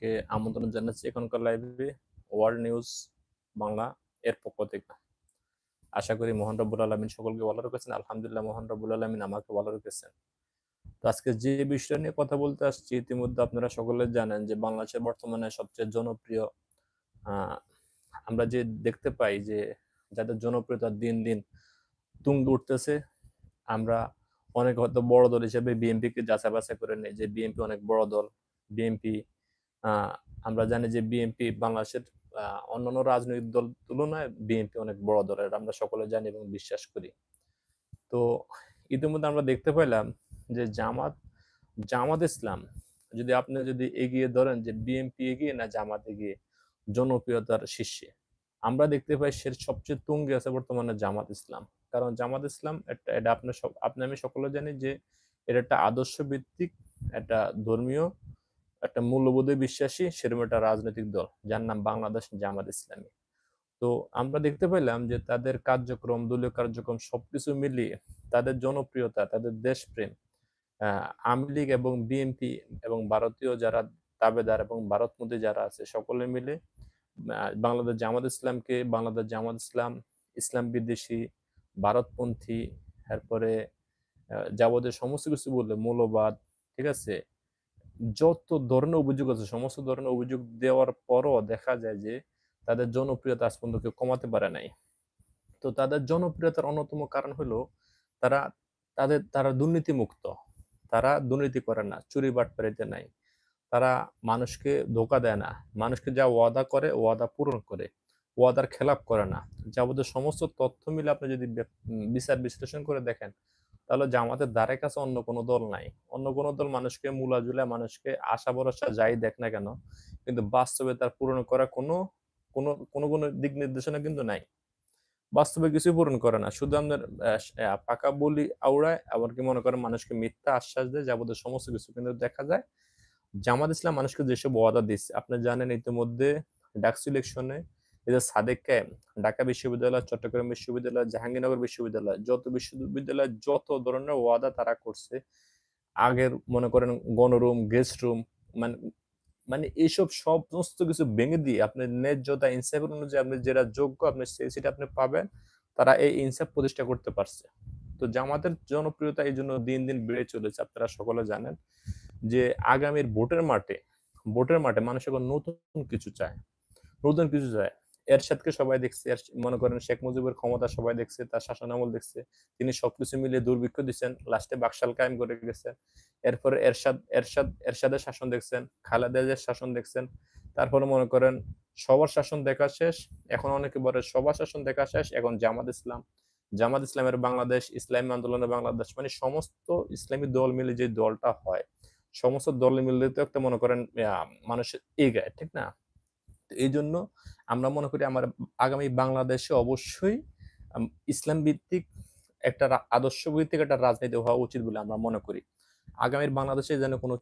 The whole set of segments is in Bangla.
সবাইকে আমন্ত্রণ জানাচ্ছি এখনকার লাইভে ওয়ার্ল্ড নিউজ বাংলা এর পক্ষ থেকে। আশা করি মোহন রব্বুল আলমিন সকলকে ভালো রেখেছেন, আলহামদুলিল্লাহ মোহন রব্বুল আলমিন আমাকে ভালো রেখেছেন। তো আজকে যে বিষয় নিয়ে কথা বলতে আসছি, ইতিমধ্যে আপনারা সকলে জানেন যে বাংলাদেশের বর্তমানে সবচেয়ে জনপ্রিয় আমরা যে দেখতে পাই যে যাদের জনপ্রিয়তা দিন দিন তুঙ্গে উঠতেছে, আমরা অনেক হয়তো বড় দল হিসেবে বিএনপি কে যাচাই বাছাই করে নেই যে বিএনপি অনেক বড় দল, বিএনপি আমরা জানি যে বিএনপি বাংলাদেশের অন্যান্য রাজনৈতিক দল তুলনায় বিএনপি অনেক বড় দল, এটা আমরা সকলে জানি এবং বিশ্বাস করি। তো ইতিমধ্যে আমরা দেখতে পাইলাম যে জামাত জামাত ইসলাম, যদি আপনি যদি এগিয়ে ধরেন যে বিএনপি এগিয়ে না জামাত এগিয়ে, জনপ্রিয়তার শীর্ষে, আমরা দেখতে পাই সে সবচেয়ে তুঙ্গে আছে বর্তমানে জামাত ইসলাম। কারণ জামাত ইসলাম একটা, এটা আপনি সব, আপনি, আমি সকলে জানি যে এটা একটা আদর্শ ভিত্তিক একটা ধর্মীয় একটা মূল্যবোধে বিশ্বাসী সেরকম একটা রাজনৈতিক দল যার নাম বাংলাদেশ জামাত ইসলামী। তো আমরা দেখতে পেলাম যে তাদের কার্যক্রম দলীয় কার্যক্রম সবকিছু মিলিয়ে তাদের জনপ্রিয়তা তাদের দেশপ্রেম আওয়ামী লীগ এবং বিএনপি এবং ভারতীয় যারা তাবেদার এবং ভারতমন্ত্রী যারা আছে সকলে মিলে বাংলাদেশ জামাত ইসলামকে বাংলাদেশ জামাত ইসলাম ইসলাম বিদ্বেষী ভারতপন্থী তারপরে আহ, যাবতীয় সমস্ত কিছু বললে মৌলবাদ ঠিক আছে? যত ধরনের অভিযোগ আছে, সমস্ত ধরনের অভিযোগ দেওয়ার পরও দেখা যায় যে তাদের জনপ্রিয়তা আজ পর্যন্ত কেউ কমাতে পারে নাই। তো তাদের জনপ্রিয়তার অন্যতম কারণ হলো তারা, তাদের, তারা দুর্নীতি মুক্ত তারা দুর্নীতি করে না, চুরি বাট বাটপাড়িতে নাই। তারা মানুষকে ধোকা দেয় না। মানুষকে যা ওয়াদা করে, ওয়াদা পূরণ করে। ওয়াদার খেলাপ করে না। যাবতীয় সমস্ত তথ্য মিলে আপনি যদি বিচার বিশ্লেষণ করে দেখেন তাহলে জামাতের দ্বারে কাছে অন্য কোনো দল নাই। অন্য কোনো দল মানুষকে মূলা জুলে মানুষকে আশা ভরসা যাই দেখ না কেন, কিন্তু বাস্তবে তার পূরণ করা কোনো কোনো কোনো কোনো দিক নির্দেশনা কিন্তু নাই। বাস্তবে কিছুই পূরণ করে না। শুধু আমাদের পাকা বলি আওড়ায় আবার কি মনে করেন মানুষকে মিথ্যা আশ্বাস দেয়, যাবতীয় সমস্ত কিছু কিন্তু দেখা যায়। জামাত ইসলাম মানুষকে যেসব ওয়াদা দিচ্ছে, আপনি জানেন ইতিমধ্যে ডাকসু ইলেকশনে এই যে সাদেক ক্যাম্প ঢাকা বিশ্ববিদ্যালয়, চট্টগ্রাম বিশ্ববিদ্যালয়, জাহাঙ্গীরনগর বিশ্ববিদ্যালয়, যত বিশ্ববিদ্যালয় যত ধরনের ওয়াদা তারা করছে, আগের মনে করেন গণরুম গেস্ট রুম মানে মানে এইসব সমস্ত কিছু ভেঙে দিয়ে আপনি ন্যায্যতা ইনসাফের অনুযায়ী আপনি যেটা যোগ্য, আপনি সেই সেটা আপনি পাবেন, তারা এই ইনসাফ প্রতিষ্ঠা করতে পারছে। তো জামাতের জনপ্রিয়তা এই জন্য দিন দিন বেড়ে চলেছে, আপনারা সকলে জানেন, যে আগামীর ভোটের মাঠে ভোটের মাঠে মানুষ এখন নতুন কিছু চায়, নতুন কিছু চায়। এরশাদকে সবাই দেখছে মনে করেন শেখ মুজিবের ক্ষমতা সবাই দেখছে, তার শাসনামল দেখছে, তিনি সবকিছু মিলিয়ে দুর্ভিক্ষ দিচ্ছেন, লাস্টে বাকশাল কায়েম করে গেছেন। এরপরে এরশাদ এরশাদ, এরশাদের শাসন দেখছেন খালেদা জিয়ার শাসন দেখছেন, তারপরে মনে করেন সবার শাসন দেখা শেষ, এখন অনেকে বলে সবার শাসন দেখা শেষ, এখন জামাত ইসলাম। জামাত ইসলামের বাংলাদেশ, ইসলামী আন্দোলনের বাংলাদেশ মানে সমস্ত ইসলামী দল মিলে যে দলটা হয়, সমস্ত দল মিলে তো একটা মনে করেন মানুষের এগায়, ঠিক না? এই জন্য আমরা মনে করি আমার আগামী বাংলাদেশে অবশ্যই ইসলাম ভিত্তিক একটা আদর্শ ভিত্তিক একটা রাজনীতি হওয়া উচিত বলে আমরা মনে করি। আগামীর বাংলাদেশে যেন কোনো,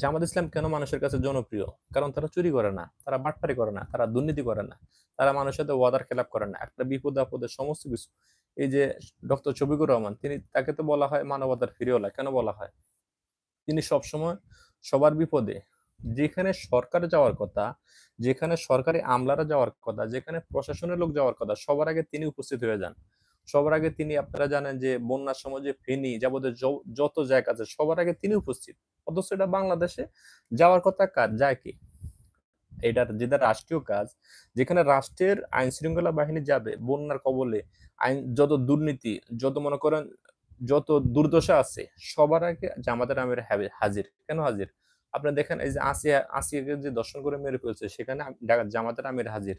জামাত ইসলাম কেন মানুষের কাছে জনপ্রিয়? কারণ তারা চুরি করে না, তারা বাটপারি করে না, তারা দুর্নীতি করে না, তারা মানুষের সাথে ওয়াদার খেলাপ করে না, একটা বিপদ আপদে সমস্ত কিছু। এই যে ডক্টর শফিকুর রহমান, তিনি তাকে তো বলা হয় মানবতার ফিরিওলা কেন বলা হয়? তিনি সবসময় সবার বিপদে যেখানে সরকার যাওয়ার কথা, যেখানে সরকারি আমলারা যাওয়ার কথা, যেখানে প্রশাসনের লোক যাওয়ার কথা, সবার আগে তিনি উপস্থিত হয়ে যান। সবার আগে তিনি আপনারা জানেন যে বন্যার সময় যে ফেনী যাবতীয় যত জায়গা আছে, সবার আগে তিনি উপস্থিত। অথচ এটা বাংলাদেশে যাওয়ার কথা কাজ যায় কি? এটার যেটা রাষ্ট্রীয় কাজ, যেখানে রাষ্ট্রের আইন শৃঙ্খলা বাহিনী যাবে বন্যার কবলে, আইন, যত দুর্নীতি, যত মনে করেন, যত দুর্দশা আছে, সবার আগে জামাতের আমির হাজির। কেন হাজির? আপনি দেখেন এই যে আসিয়া, আসিয়াকে যে দর্শন করে মেরে ফেলছে, সেখানে জামাতের আমির হাজির।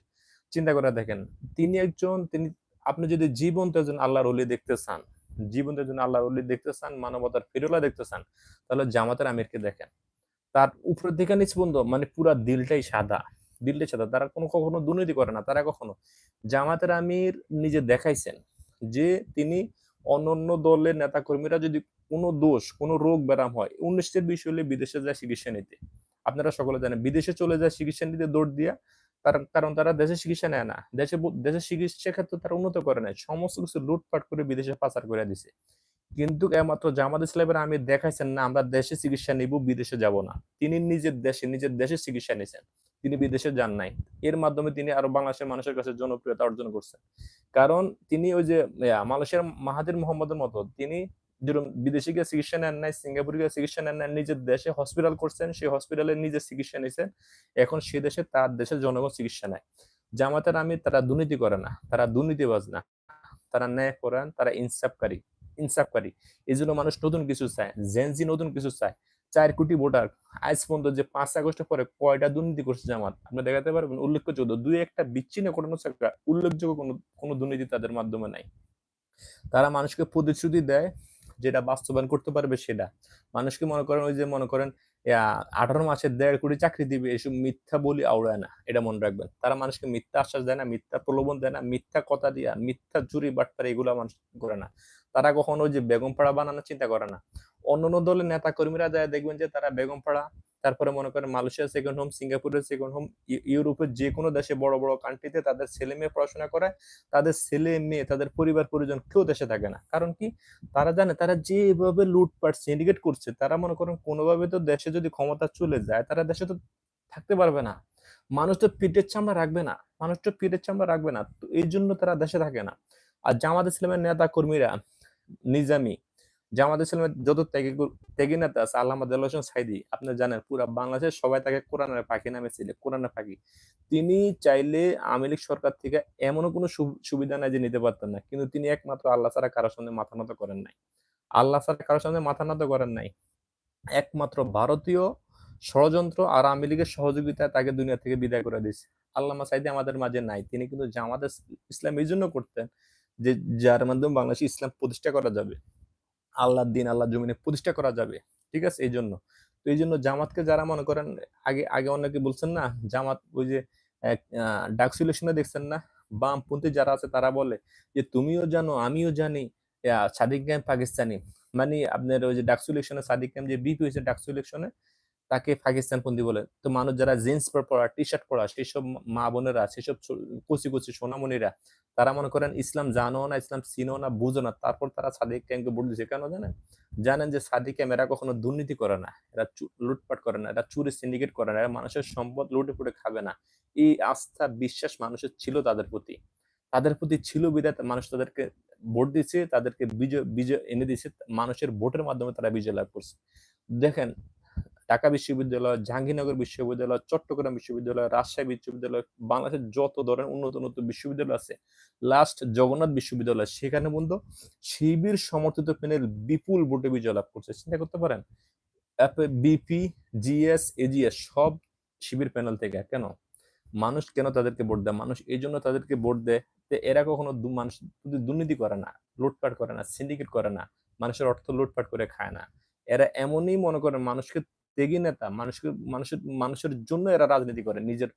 চিন্তা করে দেখেন, তিনি একজন, তিনি, আপনি যদি জীবন্ত একজন আল্লাহর অলি দেখতে চান, জীবন্ত একজন আল্লাহর অলি দেখতে চান, মানবতার ফিরোলা দেখতে চান, তাহলে জামাতের আমিরকে দেখেন। তার উপরের দিকে নিচ মানে পুরা দিলটাই সাদা দিলটাই সাদা। তারা কোনো, কখনো দুর্নীতি করে না, তারা কখনো। জামাতের আমির নিজে দেখাইছেন যে তিনি অন্যান্য দলের নেতা কর্মীরা যদি কোনো দোষ, কোনো রোগ ব্যারাম হয়, উনিশের বিষয় হলে বিদেশে যায় চিকিৎসা নিতে। আপনারা সকলে জানেন, বিদেশে চলে যায় চিকিৎসা নিতে দৌড় দিয়া তার কারণ তারা দেশে চিকিৎসা নেয় না। দেশে ব- দেশে চিকিৎসা ক্ষেত্রে তারা উন্নত করে নাই, সমস্ত কিছু লুটপাট করে বিদেশে পাচার করে দিছে। কিন্তু একমাত্র জামাত ইসলামের আমি দেখাইছেন না, আমরা দেশে চিকিৎসা নিব, বিদেশে যাব না। তিনি নিজের দেশে নিজের দেশে চিকিৎসা নিয়েছেন তিনি বিদেশে যান নাই। এর মাধ্যমে তিনি আরও বাংলাদেশের মানুষের কাছে জনপ্রিয়তা অর্জন করছেন। কারণ তিনি ওই যে মালয়েশিয়ার মাহাদির মোহাম্মদের মতো, তিনি যেরকম বিদেশে গিয়ে চিকিৎসা নেন নাই, সিঙ্গাপুরে গিয়ে চিকিৎসা নেন নাই, নিজের দেশে হসপিটাল করছেন, সেই হসপিটালে নিজে চিকিৎসা নিয়েছেন এখন সে দেশে তার দেশের জনগণ চিকিৎসা নেয়। জামাতের আমি তারা দুর্নীতি করে না, তারা দুর্নীতিবাজ না, তারা ন্যায় করেন তারা ইনসাফকারী ইনসাফকারী। এই জন্য মানুষ নতুন কিছু চায় জেনজি নতুন কিছু চায়। চার কোটি ভোটার, আজ পর্যন্ত যে পাঁচ আগস্টের পরে কয়টা দুর্নীতি করছে জামাত, আপনি দেখাতে পারবেন? উল্লেখযোগ্য, দুই একটা বিচ্ছিন্ন ঘটনা উল্লেখযোগ্য কোনো কোনো দুর্নীতি তাদের মাধ্যমে নাই। তারা মানুষকে প্রতিশ্রুতি দেয় যেটা বাস্তবায়ন করতে পারবে সেটা। মানুষকে মনে করেন ওই যে মনে করেন আঠারো মাসে দেড় কোটি চাকরি দিবে, এসব মিথ্যা বলি আওড়ায় না, এটা মনে রাখবেন। তারা মানুষকে মিথ্যা আশ্বাস দেয় না, মিথ্যা প্রলোভন দেয় না, মিথ্যা কথা দিয়া, মিথ্যা চুরি বাটপার এগুলো মানুষ করে না। তারা কখনো ওই যে বেগম বেগমপাড়া বানানোর চিন্তা করে না। অন্য অন্য দলের নেতা কর্মীরা যায় দেখবেন যে তারা বেগম বেগমপাড়া তারপরে মনে করেন মালয়েশিয়া সেকেন্ড হোম সিঙ্গাপুরের সেকেন্ড হোম ইউরোপের যে কোনো দেশে বড় বড় কান্ট্রিতে তাদের ছেলে মেয়ে পড়াশোনা করে, তাদের ছেলে মেয়ে, তাদের পরিবার, পরিজন কেউ দেশে থাকে না। কারণ কি? তারা জানে, তারা যেভাবে লুটপাট সিন্ডিকেট করছে, তারা মনে করেন কোনোভাবে তো দেশে যদি ক্ষমতা চলে যায়, তারা দেশে তো থাকতে পারবে না। মানুষ তো পিঠের চামড়া রাখবে না, মানুষ তো পিঠের চামড়া রাখবে না, তো এই জন্য তারা দেশে থাকে না। আর জামাত ইসলামের নেতা কর্মীরা নিজামি জামাত ইসলামের যত ত্যাগী নেতা আছে, আল্লাহ হোসেন সাইদি আপনি জানেন, পুরো বাংলাদেশের সবাই তাকে কোরআনের পাখি নামে ছিল কোরআনের পাখি তিনি চাইলে আওয়ামী লীগ সরকার থেকে এমনও কোনো সুবিধা নাই যে নিতে পারতেন না। কিন্তু তিনি একমাত্র আল্লাহ ছাড়া কারোর সামনে মাথা নত করেন নাই। আল্লাহ ছাড়া কারোর সামনে মাথা নত করেন নাই। একমাত্র ভারতীয় ষড়যন্ত্র আর আওয়ামী লীগের সহযোগিতায় তাকে দুনিয়া থেকে বিদায় করে দিয়েছে। আল্লামা সাইদি আমাদের মাঝে নাই। তিনি কিন্তু জামাত ইসলাম, এই জন্য করতেন যে, যার মাধ্যমে বাংলাদেশে ইসলাম প্রতিষ্ঠা করা যাবে। আল্লাহর দিন আল্লাহ জমিনে প্রতিষ্ঠা করা যাবে, ঠিক আছে? এই জন্য তো এই জন্য জামাতকে যারা মনে করেন, আগে আগে অনেকে বলছেন না, জামাত ওই যে ডাকসুলেশনে দেখছেন না? বামপন্থী যারা আছে তারা বলে যে, তুমিও জানো, আমিও জানি সাদিক গ্যাম পাকিস্তানি। মানে আপনার ওই যে ডাকসু ইলেকশনে সাদিক গ্যাম যে বিপি হয়েছে ডাকসু ইলেকশনে তাকে পাকিস্তানপন্থী বলে। তো মানুষ যারা জিন্স পর পরা টি শার্ট পরা, সেসব মা বোনেরা, সেসব কচি কচি সোনামণিরা, তারা মনে করেন ইসলাম জানো না, ইসলাম চিনো না, বুঝো না, তারপর তারা সাদিক ক্যামকে ভোট দিচ্ছে কেন জানেন? জানেন যে সাদিক ক্যাম এরা কখনো দুর্নীতি করে না, এরা লুটপাট করে না, এরা চুরি সিন্ডিকেট করে না, এরা মানুষের সম্পদ লুটে ফুটে খাবে না। এই আস্থা, বিশ্বাস মানুষের ছিল তাদের প্রতি। তাদের প্রতি ছিল বিদায় মানুষ তাদেরকে ভোট দিচ্ছে তাদেরকে বিজয় বিজয় এনে দিচ্ছে মানুষের ভোটের মাধ্যমে তারা বিজয় লাভ করছে। দেখেন ঢাকা বিশ্ববিদ্যালয়, জাহাঙ্গীরনগর বিশ্ববিদ্যালয়, চট্টগ্রাম বিশ্ববিদ্যালয়, রাজশাহী বিশ্ববিদ্যালয়, বাংলাদেশের যত ধরনের উন্নত উন্নত বিশ্ববিদ্যালয় আছে লাস্ট জগন্নাথ বিশ্ববিদ্যালয়। সেখানে বন্ধু, শিবির সমর্থিত প্যানেল বিপুল ভোটে বিজয় লাভ করছে। চিন্তা করতে পারেন বিপি জিএস এজিএস সব শিবির প্যানেল থেকে। কেন? মানুষ কেন তাদেরকে ভোট দেয়? মানুষ এই জন্য তাদেরকে ভোট দেয় যে এরা কখনো মানুষ দুর্নীতি করে না, লুটপাট করে না সিন্ডিকেট করে না, মানুষের অর্থ লুটপাট করে খায় না। এরা এমনই মনে করেন মানুষকে ত্যাগী নেতা মানুষকে, মানুষের মানুষের জন্য এরা রাজনীতি করে। নিজের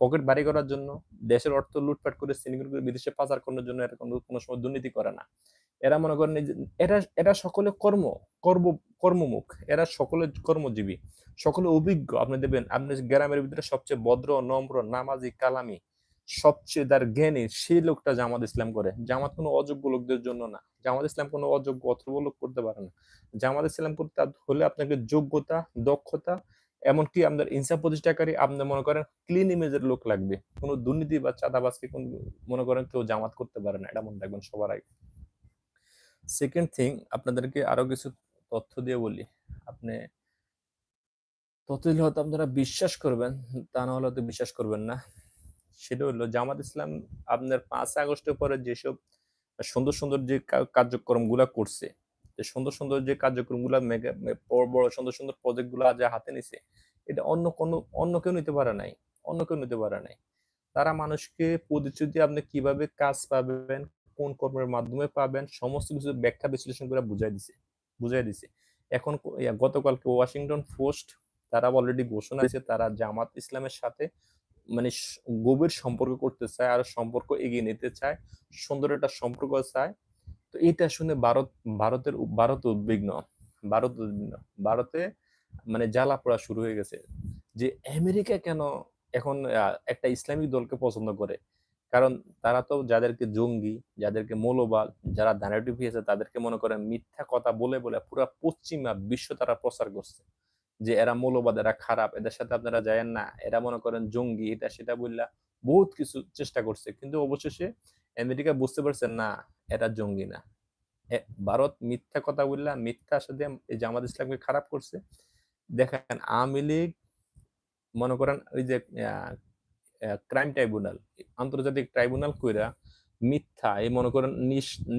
পকেট ভারী করার জন্য, দেশের অর্থ লুটপাট করে শ্রেণীগুলোকে বিদেশে পাচার করার জন্য এরা কোনো কোনো সময় দুর্নীতি করে না। এরা মনে করেন এরা এরা সকলে কর্ম কর্ম, কর্মমুখ। এরা সকলে কর্মজীবী, সকলে অভিজ্ঞ। আপনি দেবেন আপনি গ্রামের ভিতরে সবচেয়ে ভদ্র, নম্র, নামাজি, কালামি সবচেয়ে তার জ্ঞানী, সেই লোকটা জামাত ইসলাম করে। জামাত কোনো অযোগ্য লোকদের জন্য না। জামাত ইসলাম কোনো অযোগ্য অথর্ব লোক করতে পারে না। জামাত ইসলাম করতে হলে আপনাকে যোগ্যতা, দক্ষতা, এমনকি আপনার ইনসাফ প্রতিষ্ঠাকারী, আপনি মনে করেন ক্লিন ইমেজের লোক লাগবে। কোনো দুর্নীতি বা চাঁদাবাজকে কোন, মনে করেন কেউ জামাত করতে পারে না। এটা মনে রাখবেন সবার আগে। সেকেন্ড থিং আপনাদেরকে আরও কিছু তথ্য দিয়ে বলি। আপনি তথ্য দিলে হয়তো আপনারা বিশ্বাস করবেন, তা না হলে হয়তো বিশ্বাস করবেন না। সেটা হলো জামাত ইসলাম আপনার পাঁচ আগস্টের পরে যেসব সুন্দর সুন্দর যে কার্যক্রমগুলা করছে সুন্দর সুন্দর যে কার্যক্রমগুলা মেগা বড় সুন্দর সুন্দর প্রজেক্টগুলা যা হাতে নিছে, এটা অন্য কোনো, অন্য কেউ নিতে পারে নাই, অন্য কেউ নিতে পারে নাই। তারা মানুষকে প্রতিশ্রুতি আপনি কীভাবে কাজ পাবেন, কোন কর্মের মাধ্যমে পাবেন, সমস্ত কিছু ব্যাখ্যা বিশ্লেষণ করে বুঝাই দিছে বুঝাই দিছে। এখন গতকালকে ওয়াশিংটন পোস্ট তারা অলরেডি ঘোষণা দিয়েছে তারা জামাত ইসলামের সাথে মানে গভীর সম্পর্ক করতে চায় আর সম্পর্ক এগিয়ে নিতে চায় সুন্দর একটা সম্পর্ক চায়। তো এটা শুনে ভারত ভারতের ভারত উদ্বিগ্ন ভারত উদ্বিগ্ন। ভারতে মানে জ্বালা পড়া শুরু হয়ে গেছে যে আমেরিকা কেন এখন একটা ইসলামিক দলকে পছন্দ করে? কারণ তারা তো যাদেরকে জঙ্গি, যাদেরকে মৌলবাদ, যারা ন্যারেটিভ আছে তাদেরকে মনে করেন মিথ্যা কথা বলে, বলে পুরা পশ্চিমা বিশ্ব তারা প্রচার করছে। যে এরা মৌলবাদ, এরা খারাপ, এদের সাথে আপনারা যায়েন না। এরা মনে করেন জঙ্গি, এটা সেটা বললা বহুত কিছু চেষ্টা করছে। কিন্তু অবশেষে আমেরিকা বুঝতে পারছে না, এরা জঙ্গি না। ভারত মিথ্যা কথা বললা মিথ্যা সাথে জামাত ইসলামকে খারাপ করছে। দেখেন আওয়ামী লীগ মনে করেন ওই যে ক্রাইম ট্রাইব্যুনাল, আন্তর্জাতিক ট্রাইব্যুনাল কইরা মিথ্যা এই মনে করেন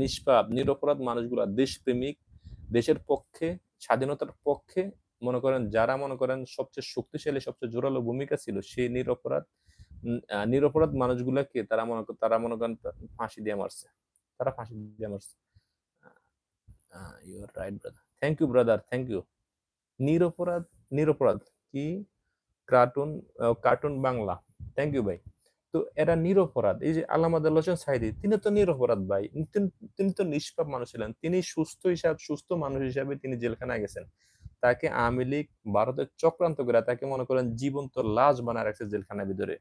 নিষ্পাপ নিরপরাধ মানুষগুলা দেশপ্রেমিক, দেশের পক্ষে, স্বাধীনতার পক্ষে মনে করেন যারা মনে করেন সবচেয়ে শক্তিশালী, সবচেয়ে জোরালো ভূমিকা ছিল সেই নিরপরাধ নিরপরাধ মানুষগুলাকে তারা মনে তারা মনে করেন ফাঁসি দিয়ে মারছে। তারা ফাঁসি দিয়ে মারছে। You right brother. Thank you brother, thank you. নিরপরাধ, নিরপরাধ কি? Cartoon cartoon Bangla. Thank you ভাই। তো এরা নিরপরাধ। এই যে আল্লামা দেলোয়ার হোসেন সাঈদী তিনি তো নিরপরাধ ভাই। তিনি তো নিষ্পাপ মানুষ ছিলেন। তিনি সুস্থ হিসাব সুস্থ মানুষ হিসাবে তিনি জেলখানায় গেছেন। তাকে আওয়ামী লীগ ভারতের চক্রান্ত করে তাকে মনে করেন জীবন্ত লাশ বানায় রাখছে জেলখানার ভিতরে।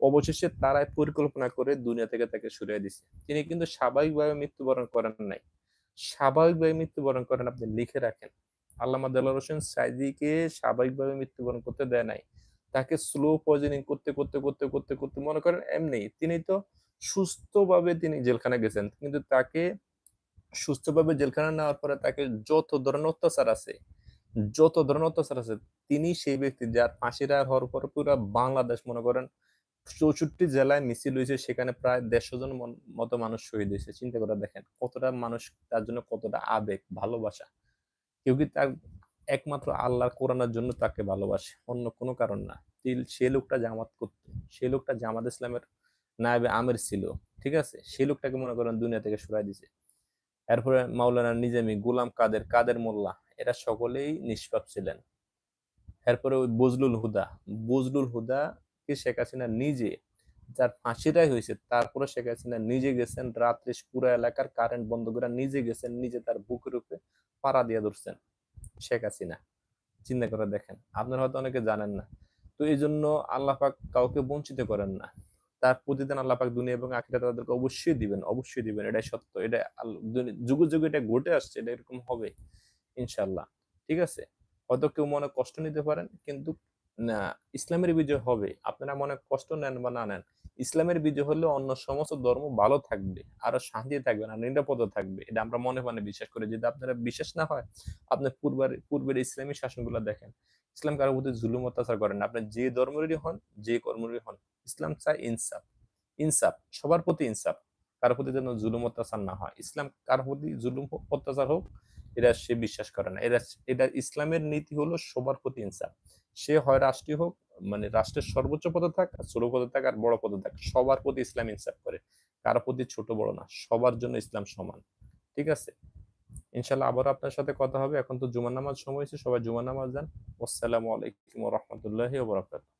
অবশেষে তারাই পরিকল্পনা করে দুনিয়া থেকে তাকে সরিয়ে দিছে। তিনি কিন্তু স্বাভাবিকভাবে মৃত্যুবরণ করেন নাই। স্বাভাবিকভাবে মৃত্যুবরণ করেন আপনি লিখে রাখেন। আল্লামা দেলোয়ার হোসেন সাঈদীকে স্বাভাবিকভাবে মৃত্যুবরণ করতে দেয় নাই। তাকে স্লো পয়জনিং করতে, করতে, করতে, করতে, করতে মনে করেন এমনি তিনি তো সুস্থভাবে তিনি জেলখানায় গেছেন। কিন্তু তাকে সুস্থভাবে জেলখানা নেওয়ার পরে তাকে যত ধরনের অত্যাচার আছে, যত ধরনের অত্যাচার আছে তিনি সেই ব্যক্তি যার ফাঁসি রায় হওয়ার পর পুরা বাংলাদেশ মনে করেন ৬৪ জেলায় মিছিল হইছে সেখানে প্রায় ১৫০ জন মতো মানুষ শহীদ হয়েছে চিন্তা করে দেখেন কতটা মানুষ তার জন্য কতটা আবেগ, ভালোবাসা। কেউ কি তার একমাত্র আল্লাহর কোরআনের জন্য তাকে ভালোবাসে। অন্য কোনো কারণ না। সে লোকটা জামাত করত। সে লোকটা জামাত ইসলামের নায়েবে আমির ছিল। ঠিক আছে? সেই লোকটাকে মনে করেন দুনিয়া থেকে সরায় দিছে। এরপরে মাওলানা নিজামী, গোলাম কাদের, কাদের মোল্লা এরা সকলেই নিষ্পাপ ছিলেন। এরপরে ওই বজলুল হুদা, বজলুল হুদা কি শেখ হাসিনা নিজে যার ফাঁসিটাই হয়েছে তারপরে শেখ হাসিনা নিজে গেছেন রাত্রে পুরা এলাকার কারেন্ট বন্ধ করে নিজে গেছেন, নিজে তার বুকের উপরে পাড়া দিয়ে ধরছেন শেখ হাসিনা। চিন্তা করে দেখেন। আপনারা হয়তো অনেকে জানেন না। তো এই জন্য পাক কাউকে বঞ্চিত করেন না। তার প্রতিদিন আল্লাহ পাক দুনিয়া এবং আখিরা তাদেরকে অবশ্যই দিবেন, অবশ্যই দিবেন। এটাই সত্য। এটা যুগে, যুগে এটা ঘটে আসছে। এটা এরকম হবে। ইনশাআল্লাহ। ঠিক আছে? হয়তো কেউ মনে কষ্ট নিতে পারেন কিন্তু না ইসলামের বিজয় হবে। আপনারা মনে কষ্ট নেন বা না নেন। ইসলামের বিজয় হলে অন্য সমস্ত ধর্ম ভালো থাকবে। আরও শান্তি থাকবে না, নিরাপদ থাকবে। এটা আমরা মনে, মনে বিশ্বাস করি। যদি আপনারা বিশ্বাস না হয় আপনার পূর্বের পূর্বের ইসলামী শাসনগুলো দেখেন। ইসলাম কারও প্রতি জুলুম অত্যাচার করেন। আপনি যে ধর্মেরই হন, যে কর্মেরই হন। ইসলাম চায় ইনসাফ। ইনসাফ সবার প্রতি ইনসাফ। কারও প্রতি যেন জুলুম অত্যাচার না হয়। ইসলাম কারও প্রতি জুলুম অত্যাচার হোক এরা সে বিশ্বাস করে না। এরা এটা ইসলামের নীতি হলো সবার প্রতি ইনসাফ। সে হয় রাষ্ট্রীয় হোক মানে রাষ্ট্রের সর্বোচ্চ পদে থাক, ছোট পদে থাক আর বড় পদে থাক। সবার প্রতি ইসলাম ইনসাফ করে। কারও প্রতি ছোট বড় না। সবার জন্য ইসলাম সমান। ঠিক আছে? ইনশাআল্লাহ আবারও আপনার সাথে কথা হবে। এখন তো জুমার নামাজ সময় হয়েছে। সবাই জুমার নামাজ যান। আসসালামু আলাইকুম রাহমাতুল্লাহি বারাকাতুহু।